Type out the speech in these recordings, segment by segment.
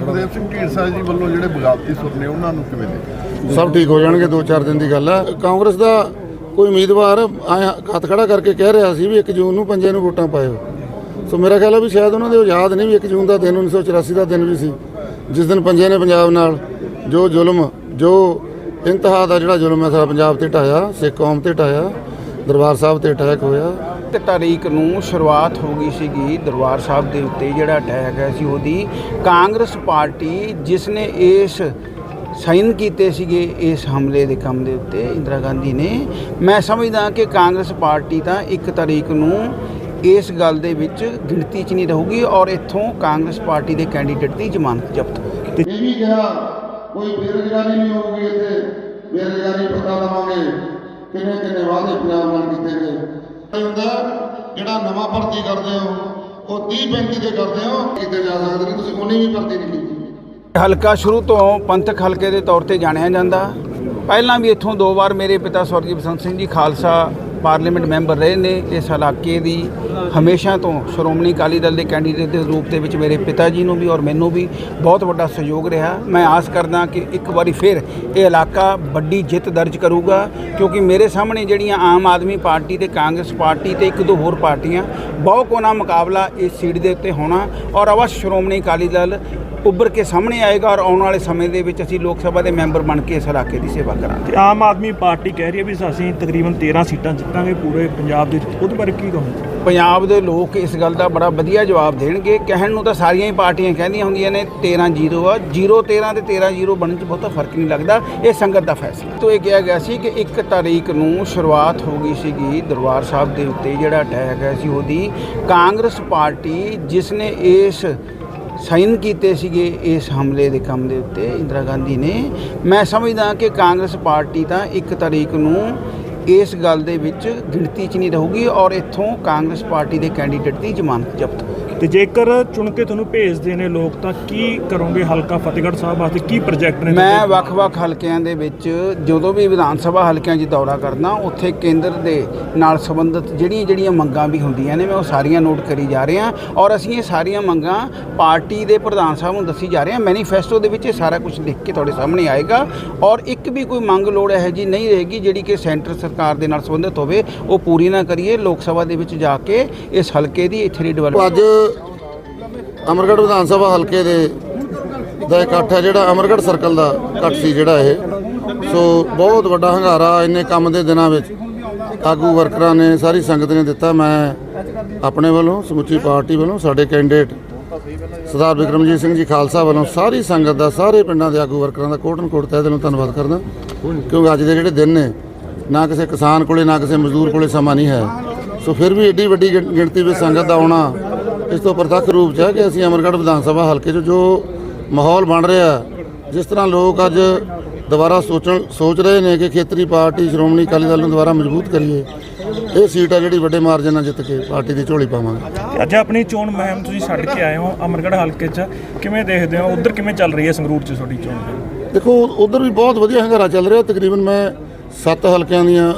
ਸੁਖਦੇਵ ਸਿੰਘ ਢੀਂਡਸਾ ਜੀ ਵੱਲੋਂ ਜਿਹੜੇ ਬਗਾਵਤੀ ਸੁਰ ਨੇ ਉਹਨਾਂ ਨੂੰ ਕਿਵੇਂ ਦੇਖਦੇ ਸਭ ਠੀਕ ਹੋ ਜਾਣਗੇ 2-4 ਦਿਨ ਦੀ ਗੱਲ ਹੈ। ਕਾਂਗਰਸ ਦਾ ਕੋਈ ਉਮੀਦਵਾਰ ਹੱਥ ਖੜਾ ਕਰਕੇ ਕਹਿ ਰਿਹਾ ਸੀ ਵੀ 1 ਜੂਨ ਨੂੰ ਪੰਜੇ ਨੂੰ ਵੋਟਾਂ ਪਾਇਓ। ਸੋ ਮੇਰਾ ਖਿਆਲ ਹੈ ਵੀ ਸ਼ਾਇਦ ਉਹਨਾਂ ਦੇ ਯਾਦ ਨਹੀਂ ਵੀ 1 ਜੂਨ ਦਾ ਦਿਨ 1984 ਦਾ ਦਿਨ ਵੀ ਸੀ, ਜਿਸ ਦਿਨ ਪੰਜੇ ਨੇ ਪੰਜਾਬ ਨਾਲ ਜੋ ਜ਼ੁਲਮ, ਜੋ ਇੰਤਹਾ ਦਾ ਜਿਹੜਾ ਜ਼ੁਲਮ ਹੈ ਸਾਰਾ ਪੰਜਾਬ ਤੇ ਢਾਇਆ, ਸਿੱਖ ਕੌਮ ਤੇ ਢਾਇਆ, ਦਰਬਾਰ ਸਾਹਿਬ ਤੇ ਅਟੈਕ ਹੋਇਆ ਤੇ ਤਾਰੀਖ ਨੂੰ ਸ਼ੁਰੂਆਤ ਹੋ ਗਈ ਸੀਗੀ ਦਰਬਾਰ ਸਾਹਿਬ ਦੇ ਉੱਤੇ, ਜਿਹੜਾ ਅਟੈਕ ਹੈ ਸੀ ਉਹਦੀ। ਕਾਂਗਰਸ ਪਾਰਟੀ ਜਿਸ ਨੇ ਇਸ ਸਾਈਨ ਕੀਤੇ ਸੀਗੇ, ਇਸ ਹਮਲੇ ਦੇ ਕੰਮ ਦੇ ਉੱਤੇ, ਇੰਦਰਾ ਗਾਂਧੀ ਨੇ। ਮੈਂ ਸਮਝਦਾ ਕਿ ਕਾਂਗਰਸ ਪਾਰਟੀ ਤਾਂ ਇੱਕ ਤਾਰੀਖ ਨੂੰ ਇਸ ਗੱਲ ਦੇ ਵਿੱਚ ਗਿਣਤੀ 'ਚ ਨਹੀਂ ਰਹੂਗੀ ਔਰ ਇੱਥੋਂ ਕਾਂਗਰਸ ਪਾਰਟੀ ਦੇ ਕੈਂਡੀਡੇਟ ਦੀ ਜ਼ਮਾਨਤ ਜ਼ਬਤ ਹੋਵੇਗੀ ਇਹ ਵੀ ਕਿਹਾ, ਕੋਈ ਬੇਰੁਜ਼ਗਾਰੀ ਨਹੀਂ ਹੋਊਗੀ ਇੱਥੇ, ਬੇਰੁਜ਼ਗਾਰੀ ਪਤਾ ਲਵਾਂਗੇ ਕਿੰਨੇ ਕਿੰਨੇ ਵਾਅਦੇ ਪੰਜਾਬ ਨਾਲ ਕੀਤੇ ਗਏ। ਹੁੰਦਾ ਜਿਹੜਾ ਨਵਾਂ ਭਰਤੀ ਕਰਦੇ ਹੋ, ਉਹ 30 35 ਦੇ ਕਰਦੇ ਹੋ, ਕੀਤੇ ਜਾ ਸਕਦੇ ਨੇ, ਤੁਸੀਂ ਉਹਨੇ ਵੀ ਭਰਤੀ ਨਹੀਂ ਕੀਤੀ। ਹਲਕਾ ਸ਼ੁਰੂ ਤੋਂ ਪੰਥਕ ਹਲਕੇ ਦੇ ਤੌਰ ਤੇ ਜਾਣਿਆ ਜਾਂਦਾ। ਪਹਿਲਾਂ ਵੀ ਇੱਥੋਂ ਦੋ ਵਾਰ ਮੇਰੇ ਪਿਤਾ ਸਵਰਗੀ ਬਸੰਤ ਸਿੰਘ ਜੀ, ਖਾਲਸਾ ਪਾਰਲੀਮੈਂਟ ਮੈਂਬਰ ਰਹੇ ਨੇ, ਇਸ ਇਲਾਕੇ ਦੀ ਹਮੇਸ਼ਾ ਤੋਂ ਸ਼੍ਰੋਮਣੀ ਅਕਾਲੀ ਦਲ ਦੇ ਕੈਂਡੀਡੇਟ ਦੇ ਰੂਪ ਦੇ ਵਿੱਚ ਮੇਰੇ ਪਿਤਾ ਜੀ ਨੂੰ ਵੀ ਔਰ ਮੈਨੂੰ ਵੀ ਬਹੁਤ ਵੱਡਾ ਸਹਿਯੋਗ ਰਿਹਾ। ਮੈਂ ਆਸ ਕਰਦਾ ਕਿ ਇੱਕ ਵਾਰੀ ਫਿਰ ਇਹ ਇਲਾਕਾ ਵੱਡੀ ਜਿੱਤ ਦਰਜ ਕਰੂਗਾ, ਕਿਉਂਕਿ ਮੇਰੇ ਸਾਹਮਣੇ ਜਿਹੜੀਆਂ ਆਮ ਆਦਮੀ ਪਾਰਟੀ ਤੇ ਕਾਂਗਰਸ ਪਾਰਟੀ ਤੇ ਇੱਕ ਦੋ ਹੋਰ ਪਾਰਟੀਆਂ, ਬਹੁ ਕੋਨਾ ਮੁਕਾਬਲਾ ਇਸ ਸੀਟ ਦੇ ਉੱਤੇ ਹੋਣਾ ਔਰ ਅਵਸ਼ ਸ਼੍ਰੋਮਣੀ ਅਕਾਲੀ ਦਲ ਉੱਭਰ ਕੇ ਸਾਹਮਣੇ ਆਏਗਾ ਔਰ ਆਉਣ ਵਾਲੇ ਸਮੇਂ ਦੇ ਵਿੱਚ ਅਸੀਂ ਲੋਕ ਸਭਾ ਦੇ ਮੈਂਬਰ ਬਣ ਕੇ ਇਸ ਇਲਾਕੇ ਦੀ ਸੇਵਾ ਕਰਾਂਗੇ। ਤੇ ਆਮ ਆਦਮੀ ਪਾਰਟੀ ਕਹਿ ਰਹੀ ਹੈ ਵੀ ਅਸੀਂ ਤਕਰੀਬਨ 13 ਸੀਟਾਂ ਜਿੱਤਾਂਗੇ ਪੂਰੇ ਪੰਜਾਬ ਦੇ ਵਿੱਚ। ਉਹਦੇ ਬਾਰੇ ਕੀ ਕਹੋਗੇ? ਪੰਜਾਬ ਦੇ ਲੋਕ ਇਸ ਗੱਲ ਦਾ ਬੜਾ ਵਧੀਆ ਜਵਾਬ ਦੇਣਗੇ। ਕਹਿਣ ਨੂੰ ਤਾਂ ਸਾਰੀਆਂ ਹੀ ਪਾਰਟੀਆਂ ਕਹਿੰਦੀਆਂ ਹੁੰਦੀਆਂ ਨੇ 13 0 ਆ। 0 13 ਤੇ 13 0 ਬਣਨ 'ਚ ਬਹੁਤਾ ਫ਼ਰਕ ਨਹੀਂ ਲੱਗਦਾ। ਇਹ ਸੰਗਤ ਦਾ ਫੈਸਲਾ। ਤੋਂ ਇਹ ਕਿਹਾ ਗਿਆ ਸੀ ਕਿ 1 ਤਾਰੀਖ ਨੂੰ ਸ਼ੁਰੂਆਤ ਹੋ ਗਈ ਸੀਗੀ ਦਰਬਾਰ ਸਾਹਿਬ ਦੇ ਉੱਤੇ ਜਿਹੜਾ ਅਟੈਕ ਹੈ ਸੀ ਉਹਦੀ। ਕਾਂਗਰਸ ਪਾਰਟੀ ਜਿਸ ਨੇ ਇਸ ਸਾਈਨ ਕੀਤੇ ਸੀਗੇ ਇਸ ਹਮਲੇ ਦੇ ਕੰਮ ਦੇ ਉੱਤੇ ਇੰਦਰਾ ਗਾਂਧੀ ਨੇ। ਮੈਂ ਸਮਝਦਾ ਕਿ ਕਾਂਗਰਸ ਪਾਰਟੀ ਤਾਂ 1 ਤਾਰੀਖ ਨੂੰ ਇਸ ਗੱਲ ਦੇ ਵਿੱਚ ਗਿਣਤੀ 'ਚ ਨਹੀਂ ਰਹੂਗੀ ਔਰ ਇੱਥੋਂ ਕਾਂਗਰਸ ਪਾਰਟੀ ਦੇ ਕੈਂਡੀਡੇਟ ਦੀ ਜ਼ਮਾਨਤ ਜ਼ਬਤ ਤੇ ਜੇਕਰ ਚੁਣ ਕੇ ਤੁਹਾਨੂੰ ਭੇਜਦੇ ਨੇ ਲੋਕ ਤਾਂ ਕੀ ਕਰੋਗੇ ਹਲਕਾ ਫਤਿਹਗੜ੍ਹ ਸਾਹਿਬ ਵਾਸਤੇ? ਕੀ ਪ੍ਰੋਜੈਕਟ ਨੇ ਮੈਂ? ਵੱਖ-ਵੱਖ ਹਲਕਿਆਂ ਦੇ ਵਿੱਚ ਜਦੋਂ ਵੀ ਵਿਧਾਨ ਸਭਾ ਹਲਕਿਆਂ 'ਚ ਦੌਰਾ ਕਰਦਾ ਉੱਥੇ ਕੇਂਦਰ ਦੇ ਨਾਲ ਸੰਬੰਧਿਤ ਜਿਹੜੀਆਂ ਜਿਹੜੀਆਂ ਮੰਗਾਂ ਵੀ ਹੁੰਦੀਆਂ ਨੇ ਮੈਂ ਉਹ ਸਾਰੀਆਂ ਨੋਟ ਕਰੀ ਜਾ ਰਿਹਾ ਔਰ ਅਸੀਂ ਇਹ ਸਾਰੀਆਂ ਮੰਗਾਂ ਪਾਰਟੀ ਦੇ ਪ੍ਰਧਾਨ ਸਾਹਿਬ ਨੂੰ ਦੱਸੀ ਜਾ ਰਹੇ ਹਾਂ। ਮੈਨੀਫੈਸਟੋ ਦੇ ਵਿੱਚ ਇਹ ਸਾਰਾ ਕੁਝ ਲਿਖ ਕੇ ਤੁਹਾਡੇ ਸਾਹਮਣੇ ਆਏਗਾ ਔਰ ਇੱਕ ਵੀ ਕੋਈ ਮੰਗ ਲੋੜ ਹੈ ਜੀ ਨਹੀਂ ਰਹੇਗੀ ਜਿਹੜੀ ਕਿ ਸੈਂਟਰ ਸਰਕਾਰ ਦੇ ਨਾਲ ਸੰਬੰਧਿਤ ਹੋਵੇ, ਉਹ ਪੂਰੀ ਨਾ ਕਰੀਏ, ਲੋਕ ਸਭਾ ਦੇ ਵਿੱਚ ਜਾ ਕੇ ਇਸ ਹਲਕੇ ਦੀ ਇੱਥੇ ਦੀ ਡਿਵੈਲਪ ਅੱਜ ਅਮਰਗੜ੍ਹ ਵਿਧਾਨ ਸਭਾ ਹਲਕੇ ਦੇ ਦਾ ਇਕੱਠ ਹੈ, ਜਿਹੜਾ ਅਮਰਗੜ੍ਹ ਸਰਕਲ ਦਾ ਇਕੱਠ ਸੀ ਜਿਹੜਾ ਇਹ। ਸੋ ਬਹੁਤ ਵੱਡਾ ਹੰਗਾਰਾ ਇੰਨੇ ਕੰਮ ਦੇ ਦਿਨਾਂ ਵਿੱਚ ਆਗੂ ਵਰਕਰਾਂ ਨੇ, ਸਾਰੀ ਸੰਗਤ ਨੇ ਦਿੱਤਾ। ਮੈਂ ਆਪਣੇ ਵੱਲੋਂ, ਸਮੁੱਚੀ ਪਾਰਟੀ ਵੱਲੋਂ, ਸਾਡੇ ਕੈਂਡੀਡੇਟ ਸਰਦਾਰ ਵਿਕਰਮਜੀਤ ਸਿੰਘ ਜੀ ਖਾਲਸਾ ਵੱਲੋਂ ਸਾਰੀ ਸੰਗਤ ਦਾ, ਸਾਰੇ ਪਿੰਡਾਂ ਦੇ ਆਗੂ ਵਰਕਰਾਂ ਦਾ ਕੋਟਨ ਕੋਟ ਤਹਿ ਦਿਲੋਂ ਧੰਨਵਾਦ ਕਰਦਾ। ਕਿਉਂਕਿ ਅੱਜ ਦੇ ਜਿਹੜੇ ਦਿਨ ਨੇ ਨਾ ਕਿਸੇ ਕਿਸਾਨ ਕੋਲੇ ਨਾ ਕਿਸੇ ਮਜ਼ਦੂਰ ਕੋਲੇ ਸਮਾਂ ਨਹੀਂ ਹੈ। ਸੋ ਫਿਰ ਵੀ ਏਡੀ ਵੱਡੀ ਗਿਣ- ਗਿਣਤੀ ਵਿੱਚ ਸੰਗਤ ਦਾ ਆਉਣਾ ਇਸ ਤੋਂ ਪ੍ਰਤੱਖ ਰੂਪ 'ਚ ਹੈ ਕਿ ਅਸੀਂ ਅਮਰਗੜ੍ਹ ਵਿਧਾਨ ਸਭਾ ਹਲਕੇ 'ਚ ਜੋ ਮਾਹੌਲ ਬਣ ਰਿਹਾ ਜਿਸ ਤਰ੍ਹਾਂ ਲੋਕ ਅੱਜ ਦੁਬਾਰਾ ਸੋਚਣ ਸੋਚ ਰਹੇ ਨੇ ਕਿ ਖੇਤਰੀ ਪਾਰਟੀ ਸ਼੍ਰੋਮਣੀ ਅਕਾਲੀ ਦਲ ਨੂੰ ਦੁਬਾਰਾ ਮਜ਼ਬੂਤ ਕਰੀਏ। ਇਹ ਸੀਟ ਹੈ ਜਿਹੜੀ ਵੱਡੇ ਮਾਰਜਨ ਨਾਲ ਜਿੱਤ ਕੇ ਪਾਰਟੀ ਦੀ ਝੋਲੀ ਪਾਵਾਂਗੇ। ਅੱਜ ਆਪਣੀ ਚੋਣ ਮੁਹਿੰਮ ਤੁਸੀਂ ਛੱਡ ਕੇ ਆਏ ਹੋ ਅਮਰਗੜ੍ਹ ਹਲਕੇ 'ਚ। ਕਿਵੇਂ ਦੇਖਦੇ ਹੋ? ਉਧਰ ਕਿਵੇਂ ਚੱਲ ਰਹੀ ਹੈ ਸੰਗਰੂਰ 'ਚ ਤੁਹਾਡੀ ਚੋਣ? ਦੇਖੋ ਉਧਰ ਵੀ ਬਹੁਤ ਵਧੀਆ ਹੰਗਾਰਾ ਚੱਲ ਰਿਹਾ। ਤਕਰੀਬਨ ਮੈਂ ਸੱਤ ਹਲਕਿਆਂ ਦੀਆਂ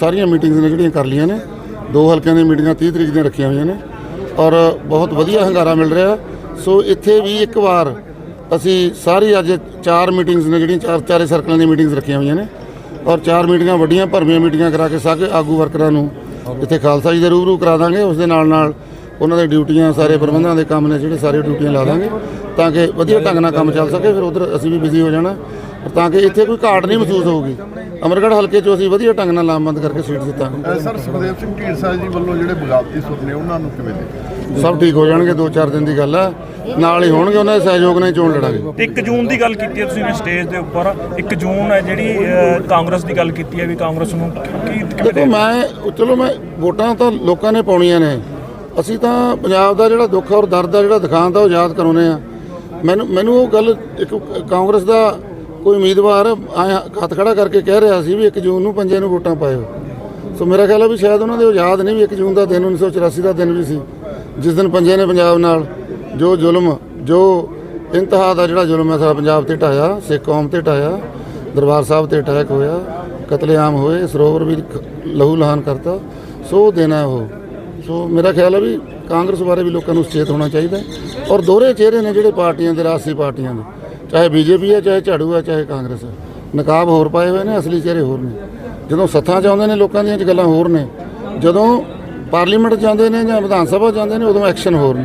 ਸਾਰੀਆਂ ਮੀਟਿੰਗਸ ਨੇ ਜਿਹੜੀਆਂ ਕਰ ਲਈਆਂ ਨੇ। ਦੋ ਹਲਕਿਆਂ ਦੀਆਂ ਮੀਟਿੰਗਾਂ 30 ਤਰੀਕ ਦੀਆਂ ਰੱਖੀਆਂ ਹੋਈਆਂ ਨੇ। ਔਰ ਬਹੁਤ ਵਧੀਆ ਹੰਗਾਰਾ ਮਿਲ ਰਿਹਾ। ਸੋ ਇੱਥੇ ਵੀ ਇੱਕ ਵਾਰ ਅਸੀਂ ਸਾਰੀ ਅੱਜ ਚਾਰ ਮੀਟਿੰਗਸ ਨੇ ਜਿਹੜੀਆਂ ਚਾਰ ਚਾਰੇ ਸਰਕਲਾਂ ਦੀਆਂ ਮੀਟਿੰਗਸ ਰੱਖੀਆਂ ਹੋਈਆਂ ਨੇ। ਔਰ ਚਾਰ ਮੀਟਿੰਗਾਂ ਵੱਡੀਆਂ ਭਰਵੀਆਂ ਮੀਟਿੰਗਾਂ ਕਰਾ ਕੇ ਸਾਰੇ ਆਗੂ ਵਰਕਰਾਂ ਨੂੰ ਇੱਥੇ ਖਾਲਸਾ ਜੀ ਦੇ ਰੂਬਰੂ ਕਰਾ ਦਾਂਗੇ। ਉਸ ਦੇ ਨਾਲ ਨਾਲ ਉਹਨਾਂ ਦੇ ਡਿਊਟੀਆਂ, ਸਾਰੇ ਪ੍ਰਬੰਧਾਂ ਦੇ ਕੰਮ ਨੇ ਜਿਹੜੇ ਸਾਰੇ ਡਿਊਟੀਆਂ ਲਾ ਦਾਂਗੇ ਤਾਂ ਕਿ ਵਧੀਆ ਢੰਗ ਨਾਲ ਕੰਮ ਚੱਲ ਸਕੇ। ਫਿਰ ਉਧਰ ਅਸੀਂ ਵੀ ਬਿਜ਼ੀ ਹੋ ਜਾਣਾ। ਤਾਂ ਕਿ ਇੱਥੇ ਕੋਈ ਘਾਟ ਨਹੀਂ ਮਹਿਸੂਸ ਹੋਊਗੀ। ਅਮਰਗੜ੍ਹ ਹਲਕੇ 'ਚੋਂ ਅਸੀਂ ਵਧੀਆ ਢੰਗ ਨਾਲ ਲਾਮਬੰਦ ਕਰਕੇ ਸੀਟ ਜਿੱਤਾਂਗੇ ਸਰ ਸੁਖਦੇਵ ਸਿੰਘ ਢੀਂਡਸਾ ਜੀ ਵੱਲੋਂ ਜਿਹੜੇ ਬਗਾਵਤੀ ਸੁਰ ਨੇ ਉਹਨਾਂ ਨੂੰ ਕਿਵੇਂ ਦੇਖਦੇ ਸਭ ਠੀਕ ਹੋ ਜਾਣਗੇ 2-4 ਦਿਨ ਦੀ ਗੱਲ ਹੈ ਨਾਲ ਹੀ ਹੋਣਗੇ ਉਹਨਾਂ ਦੇ ਸਹਿਯੋਗ ਨਾਲ ਚੋਣ ਲੜਾਂਗੇ। ਤੇ 1 ਜੂਨ ਦੀ ਗੱਲ ਕੀਤੀ ਹੈ ਤੁਸੀਂ ਨੇ ਸਟੇਜ ਦੇ ਉੱਪਰ। 1 ਜੂਨ ਹੈ ਜਿਹੜੀ ਕਾਂਗਰਸ ਦੀ ਗੱਲ ਕੀਤੀ ਹੈ ਵੀ ਕਾਂਗਰਸ ਨੂੰ ਕੀ ਕਿਵੇਂ ਦੇਖੋ ਦੇ ਮੈਂ ਚਲੋ ਮੈਂ ਵੋਟਾਂ ਤਾਂ ਲੋਕਾਂ ਨੇ ਪਾਉਣੀਆਂ ਨੇ। ਅਸੀਂ ਤਾਂ ਪੰਜਾਬ ਦਾ ਜਿਹੜਾ ਦੁੱਖ ਔਰ ਦਰਦ ਦਾ ਜਿਹੜਾ ਦਿਖਾਉਣ ਦਾ ਉਹ ਯਾਦ ਕਰਾਉਨੇ ਆ ਮੈਨੂੰ ਮੈਨੂੰ ਉਹ ਗੱਲ ਇੱਕ ਕਾਂਗਰਸ ਦਾ ਕੋਈ ਉਮੀਦਵਾਰ ਆਏ ਹੱਥ ਖੜਾ ਕਰਕੇ ਕਹਿ ਰਿਹਾ ਸੀ ਵੀ 1 ਜੂਨ ਨੂੰ ਪੰਜੇ ਨੂੰ ਵੋਟਾਂ ਪਾਇਓ। ਸੋ ਮੇਰਾ ਖਿਆਲ ਹੈ ਵੀ ਸ਼ਾਇਦ ਉਹਨਾਂ ਦੇ ਉਹ ਯਾਦ ਨਹੀਂ ਵੀ 1 ਜੂਨ ਦਾ ਦਿਨ 1984 ਦਾ ਦਿਨ ਵੀ ਸੀ, ਜਿਸ ਦਿਨ ਪੰਜੇ ਨੇ ਪੰਜਾਬ ਨਾਲ ਜੋ ਜ਼ੁਲਮ, ਜੋ ਇੰਤਹਾ ਦਾ ਜਿਹੜਾ ਜ਼ੁਲਮ ਹੈ, ਸਾਰਾ ਪੰਜਾਬ ਤੇ ਢਾਇਆ, ਸਿੱਖ ਕੌਮ ਤੇ ਢਾਇਆ, ਦਰਬਾਰ ਸਾਹਿਬ ਤੇ ਅਟੈਕ ਹੋਇਆ, ਕਤਲੇਆਮ ਹੋਏ, ਸਰੋਵਰ ਵੀ ਲਹੂ ਲਹਾਨ ਕਰਤਾ, ਸੋ ਉਹ ਦਿਨ ਹੈ ਉਹ। ਸੋ ਮੇਰਾ ਖਿਆਲ ਹੈ ਵੀ ਕਾਂਗਰਸ ਬਾਰੇ ਵੀ ਲੋਕਾਂ ਨੂੰ ਸੁਚੇਤ ਹੋਣਾ ਚਾਹੀਦਾ ਔਰ ਦੋਹਰੇ ਚਿਹਰੇ ਨੇ ਜਿਹੜੇ ਪਾਰਟੀਆਂ ਦੇ ਰਾਜਸੀ ਪਾਰਟੀਆਂ ਦੇ। ਚਾਹੇ ਬੀਜੇਪੀ ਹੈ ਚਾਹੇ ਝਾੜੂ ਹੈ ਚਾਹੇ ਕਾਂਗਰਸ ਹੈ। ਨਕਾਬ ਹੋਰ ਪਾਏ ਹੋਏ ਨੇ ਅਸਲੀ ਚਿਹਰੇ ਹੋਰ ਨੇ। ਜਦੋਂ ਸੱਥਾਂ 'ਚ ਆਉਂਦੇ ਨੇ ਲੋਕਾਂ ਦੀਆਂ 'ਚ ਗੱਲਾਂ ਹੋਰ ਨੇ। ਜਦੋਂ ਪਾਰਲੀਮੈਂਟ ਜਾਂਦੇ ਨੇ ਜਾਂ ਵਿਧਾਨ ਸਭਾ ਜਾਂਦੇ ਨੇ ਉਦੋਂ ਐਕਸ਼ਨ ਹੋਰ ਨੇ।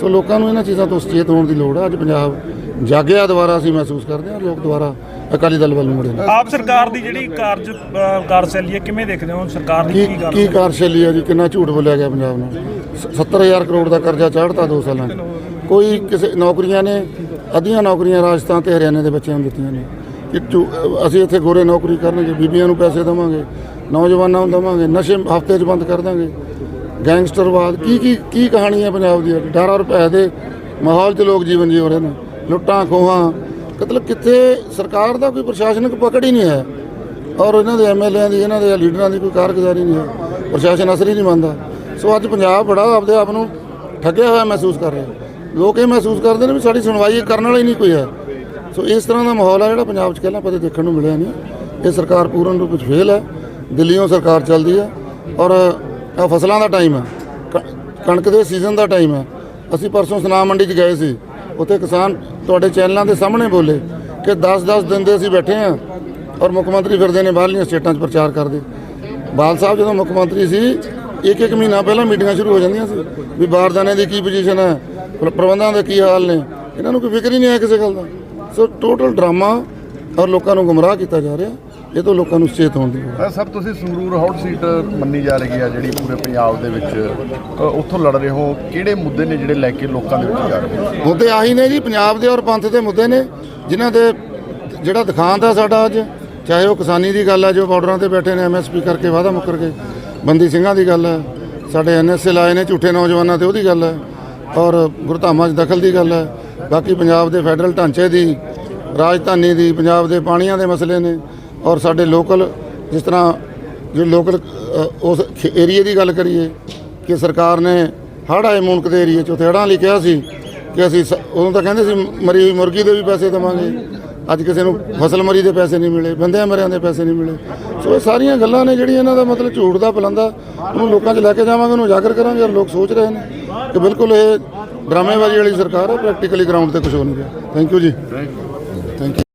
ਸੋ ਲੋਕਾਂ ਨੂੰ ਇਹਨਾਂ ਚੀਜ਼ਾਂ ਤੋਂ ਸੁਚੇਤ ਹੋਣ ਦੀ ਲੋੜ ਹੈ। ਅੱਜ ਪੰਜਾਬ ਜਾਗਿਆ ਦੁਬਾਰਾ ਅਸੀਂ ਮਹਿਸੂਸ ਕਰਦੇ ਹਾਂ ਲੋਕ ਦੁਬਾਰਾ ਅਕਾਲੀ ਦਲ ਵੱਲ ਨੂੰ ਮੁੜੇ ਨੇ। ਆਪ ਸਰਕਾਰ ਦੀ ਜਿਹੜੀ ਕਾਰਜ ਕਾਰਜਸ਼ੈਲੀ ਹੈ ਕਿਵੇਂ ਦੇਖਦੇ ਹੋ? ਸਰਕਾਰ ਦੀ ਕੀ ਕੀ ਕਰ ਕੀ ਕਾਰਸ਼ੈਲੀ ਹੈ ਜੀ? ਕਿੰਨਾ ਝੂਠ ਬੋਲਿਆ ਗਿਆ ਪੰਜਾਬ ਸ- 70000 ਕਰੋੜ ਦਾ ਕਰਜ਼ਾ ਚਾੜਤਾ 2 ਸਾਲਾਂ 'ਚ। ਕੋਈ ਕਿਸੇ ਨੌਕਰੀਆਂ ਨੇ, ਅੱਧੀਆਂ ਨੌਕਰੀਆਂ ਰਾਜਸਥਾਨ ਤੇ ਹਰਿਆਣੇ ਦੇ ਬੱਚਿਆਂ ਨੂੰ ਦਿੱਤੀਆਂ ਨੇ। ਕਿ ਅਸੀਂ ਇੱਥੇ ਗੋਰੇ ਨੌਕਰੀ ਕਰਨਗੇ, ਬੀਬੀਆਂ ਨੂੰ ਪੈਸੇ ਦੇਵਾਂਗੇ, ਨੌਜਵਾਨਾਂ ਨੂੰ ਦੇਵਾਂਗੇ, ਨਸ਼ੇ ਹਫ਼ਤੇ 'ਚ ਬੰਦ ਕਰ ਦਾਂਗੇ। ਗੈਂਗਸਟਰਵਾਦ, ਕੀ ਕੀ ਕੀ ਕਹਾਣੀ ਹੈ ਪੰਜਾਬ ਦੀ ਅੱਜ? ਰੁਪਏ ਦੇ ਮਾਹੌਲ 'ਚ ਲੋਕ ਜੀਵਨ ਜੀ ਰਹੇ ਨੇ। ਲੁੱਟਾਂ, ਖੋਹਾਂ, ਮਤਲਬ ਕਿੱਥੇ ਸਰਕਾਰ ਦਾ ਕੋਈ ਪ੍ਰਸ਼ਾਸਨਿਕ ਪਕੜ ਹੀ ਨਹੀਂ ਹੈ। ਔਰ ਇਹਨਾਂ ਦੇ ਐਮਐਲਏਆਂ ਦੀ, ਇਹਨਾਂ ਦੇ ਲੀਡਰਾਂ ਦੀ ਕੋਈ ਕਾਰਗੁਜ਼ਾਰੀ ਨਹੀਂ ਹੈ। ਪ੍ਰਸ਼ਾਸਨ ਅਸਰ ਹੀ ਨਹੀਂ ਮੰਨਦਾ। ਸੋ ਅੱਜ ਪੰਜਾਬ ਬੜਾ ਆਪਦੇ ਆਪ ਨੂੰ ਠੱਗਿਆ ਹੋਇਆ ਮਹਿਸੂਸ ਕਰ ਰਿਹਾ। ਲੋਕ ਇਹ ਮਹਿਸੂਸ ਕਰਦੇ ਨੇ ਵੀ ਸਾਡੀ ਸੁਣਵਾਈ ਕਰਨ ਵਾਲਾ ਹੀ ਨਹੀਂ ਕੋਈ ਹੈ। ਸੋ ਇਸ ਤਰ੍ਹਾਂ ਦਾ ਮਾਹੌਲ ਹੈ ਜਿਹੜਾ ਪੰਜਾਬ 'ਚ ਪਹਿਲਾਂ ਕਦੇ ਦੇਖਣ ਨੂੰ ਮਿਲਿਆ ਨਹੀਂ। ਇਹ ਸਰਕਾਰ ਪੂਰਨ ਰੂਪ ਵਿੱਚ ਫੇਲ ਹੈ। ਦਿੱਲੀੋਂ ਸਰਕਾਰ ਚੱਲਦੀ ਹੈ ਔਰ ਆਹ ਫਸਲਾਂ ਦਾ ਟਾਈਮ ਹੈ। ਕਣਕ ਦੇ ਸੀਜ਼ਨ ਦਾ ਟਾਈਮ ਹੈ। ਅਸੀਂ ਪਰਸੋਂ ਸਨਾਮ ਮੰਡੀ 'ਚ ਗਏ ਸੀ। ਉੱਥੇ ਕਿਸਾਨ ਤੁਹਾਡੇ ਚੈਨਲਾਂ ਦੇ ਸਾਹਮਣੇ ਬੋਲੇ ਕਿ 10-10 ਦਿਨ ਦੇ ਅਸੀਂ ਬੈਠੇ ਹਾਂ ਔਰ ਮੁੱਖ ਮੰਤਰੀ ਫਿਰਦੇ ਨੇ ਬਾਹਰਲੀਆਂ ਸਟੇਟਾਂ 'ਚ ਪ੍ਰਚਾਰ ਕਰਦੇ। ਬਾਲ ਸਾਹਿਬ ਜਦੋਂ ਮੁੱਖ ਮੰਤਰੀ ਸੀ ਇੱਕ ਇੱਕ ਮਹੀਨਾ ਪਹਿਲਾਂ ਮੀਟਿੰਗਾਂ ਸ਼ੁਰੂ ਹੋ ਜਾਂਦੀਆਂ ਸੀ ਵੀ ਬਾਰਦਾਨੇ ਦੀ ਕੀ ਪੋਜੀਸ਼ਨ ਹੈ ਪ੍ਰ- ਪ੍ਰਬੰਧਾਂ ਦੇ ਕੀ ਹਾਲ ਨੇ। ਇਹਨਾਂ ਨੂੰ ਕੋਈ ਫਿਕਰ ਹੀ ਨਹੀਂ ਹੈ ਕਿਸੇ ਗੱਲ ਦਾ। ਸੋ ਟੋਟਲ ਡਰਾਮਾ ਔਰ ਲੋਕਾਂ ਨੂੰ ਗੁੰਮਰਾਹ ਕੀਤਾ ਜਾ ਰਿਹਾ। ਇਹ ਤੋਂ ਲੋਕਾਂ ਨੂੰ ਸੁਚੇਤ ਹੋਣ ਦੀ ਲੋੜ ਹੈ। ਅ, ਸਰ ਤੁਸੀਂ ਸੰਗਰੂਰ ਹੌਟ ਸੀਟ ਮੰਨੀ ਜਾ ਰਹੀ ਹੈ ਜਿਹੜੀ ਪੂਰੇ ਪੰਜਾਬ ਦੇ ਵਿੱਚ। ਅ, ਉੱਥੋਂ ਲੜ ਰਹੇ ਹੋ। ਕਿਹੜੇ ਮੁੱਦੇ ਨੇ ਜਿਹੜੇ ਲੈ ਕੇ ਲੋਕਾਂ ਦੇ ਵਿੱਚ ਜਾ ਰਹੇ ਹੋ? ਮੁੱਦੇ ਆਹੀ ਨੇ ਜੀ ਪੰਜਾਬ ਦੇ ਔਰ ਪੰਥ ਦੇ ਮੁੱਦੇ ਨੇ ਜਿਨ੍ਹਾਂ ਦੇ ਜਿਹੜਾ ਦਿਖਾਂਤ ਹੈ ਸਾਡਾ ਅੱਜ ਚਾਹੇ ਉਹ ਕਿਸਾਨੀ ਦੀ ਗੱਲ ਹੈ ਜੋ ਬਾਰਡਰਾਂ ਤੇ ਬੈਠੇ ਨੇ ਐਮਐਸਪੀ ਕਰਕੇ ਵਾਅਦਾ ਮੁੱਕਰ ਕੇ ਬੰਦੀ ਸਿੰਘਾਂ ਦੀ ਗੱਲ ਹੈ। ਸਾਡੇ ਐਨਐਸਏ ਲਾਏ ਨੇ ਝੂਠੇ ਨੌਜਵਾਨਾਂ ਤੇ ਉਹਦੀ ਗੱਲ ਹੈ। ਔਰ ਗੁਰਧਾਮਾਂ 'ਚ ਦਖਲ ਦੀ ਗੱਲ ਹੈ। ਬਾਕੀ ਪੰਜਾਬ ਦੇ ਫੈਡਰਲ ਢਾਂਚੇ ਦੀ, ਰਾਜਧਾਨੀ ਦੀ, ਪੰਜਾਬ ਦੇ ਪਾਣੀਆਂ ਦੇ ਮਸਲੇ ਨੇ। ਔਰ ਸਾਡੇ ਲੋਕਲ, ਜਿਸ ਤਰ੍ਹਾਂ ਜੋ ਲੋਕਲ ਉਸ ਏਰੀਏ ਦੀ ਗੱਲ ਕਰੀਏ ਕਿ ਸਰਕਾਰ ਨੇ ਹੜ੍ਹ ਆਏ ਮੁਲਕ ਦੇ ਏਰੀਏ 'ਚ, ਉੱਥੇ ਹੜ੍ਹਾਂ ਲਈ ਕਿਹਾ ਸੀ ਕਿ ਅਸੀਂ ਸ- ਉਦੋਂ ਤਾਂ ਕਹਿੰਦੇ ਸੀ ਮਰੀ ਮੁਰਗੀ ਦੇ ਵੀ ਪੈਸੇ ਦੇਵਾਂਗੇ। ਅੱਜ ਕਿਸੇ ਨੂੰ ਫਸਲ ਮਰੀ ਦੇ ਪੈਸੇ ਨਹੀਂ ਮਿਲੇ ਬੰਦਿਆਂ ਮਰਿਆਂ ਦੇ ਪੈਸੇ ਨਹੀਂ ਮਿਲੇ। ਸੋ ਇਹ ਸਾਰੀਆਂ ਗੱਲਾਂ ਨੇ ਜਿਹੜੀਆਂ ਇਹਨਾਂ ਦਾ ਮਤਲਬ ਝੂਠ ਦਾ ਪਲੰਦਾ। ਉਹਨੂੰ ਲੋਕਾਂ 'ਚ ਲੈ ਕੇ ਜਾਵਾਂਗੇ ਉਹਨੂੰ ਉਜਾਗਰ ਕਰਾਂਗੇ ਔਰ ਲੋਕ ਸੋਚ ਰਹੇ ਨੇ ਕਿ ਬਿਲਕੁਲ ਇਹ ਡਰਾਮੇਬਾਜ਼ੀ ਵਾਲੀ ਸਰਕਾਰ ਹੈ ਪ੍ਰੈਕਟੀਕਲੀ ਗਰਾਊਂਡ ਤੇ ਕੁਝ ਹੋ ਨਹੀਂ ਰਿਹਾ। Thank you ji. Thank you